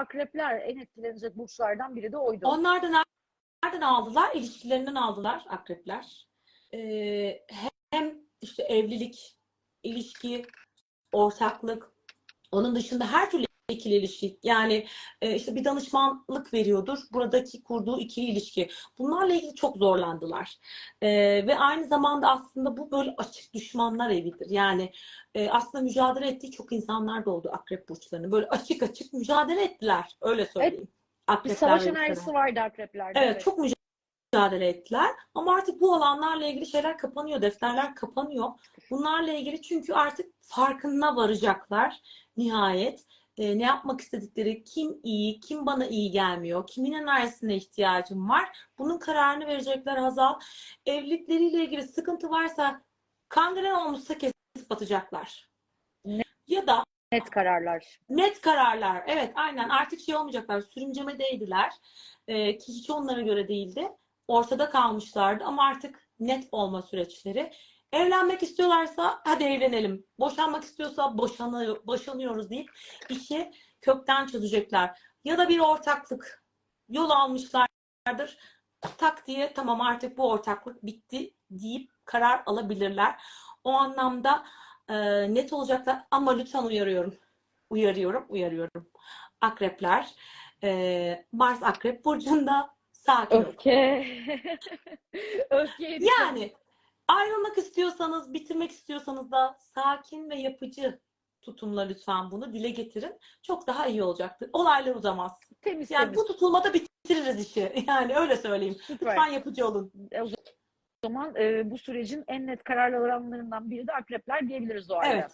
akrepler en etkilenecek burçlardan biri de oydu. Onlar da nereden aldılar? İlişkilerinden aldılar akrepler. Ee, hem işte evlilik, ilişki, ortaklık, onun dışında her türlü ikili ilişki. Yani e, işte bir danışmanlık veriyordur. Buradaki kurduğu ikili ilişki. Bunlarla ilgili çok zorlandılar. Ee, ve aynı zamanda aslında bu böyle açık düşmanlar evidir. Yani e, aslında mücadele ettiği çok insanlar da oldu akrep burçlarını. Böyle açık açık mücadele ettiler. Öyle söyleyeyim. bir Akrepler savaş ve yükselen. enerjisi vardı akreplerde. Evet, çok mücadele ettiler. Ama artık bu alanlarla ilgili şeyler kapanıyor, defterler kapanıyor. Bunlarla ilgili çünkü artık farkına varacaklar nihayet. Ee, ne yapmak istedikleri, kim iyi, kim bana iyi gelmiyor, kimin enerjisine ihtiyacım var. Bunun kararını verecekler Hazal. Evlilikleriyle ilgili sıkıntı varsa, kangren olmuşsa kesip atacaklar. Ne- Ya da Net kararlar. Net kararlar. Evet, aynen. Artık şey olmayacaklar. Sürüncemedeydiler. Ee, ki hiç onlara göre değildi. Ortada kalmışlardı ama artık net olma süreçleri. Evlenmek istiyorlarsa hadi evlenelim. Boşanmak istiyorsa boşanıyor, boşanıyoruz deyip işi kökten çözecekler. Ya da bir ortaklık yol almışlardır. Tak diye tamam artık bu ortaklık bitti deyip karar alabilirler. O anlamda e, net olacaklar ama lütfen uyarıyorum uyarıyorum, uyarıyorum. Akrepler, e, Mars Akrep burcunda sakin. Öfke. Öfkeye Yani ayrılmak istiyorsanız, bitirmek istiyorsanız da sakin ve yapıcı tutumla lütfen bunu dile getirin. Çok daha iyi olacaktır. Olaylar uzamaz. temiz Yani temiz. bu tutulmada bitiririz işi. Yani öyle söyleyeyim. Süper. Lütfen yapıcı olun. O zaman e, bu sürecin en net karar alanlarından biri de akrepler diyebiliriz o halde. Evet.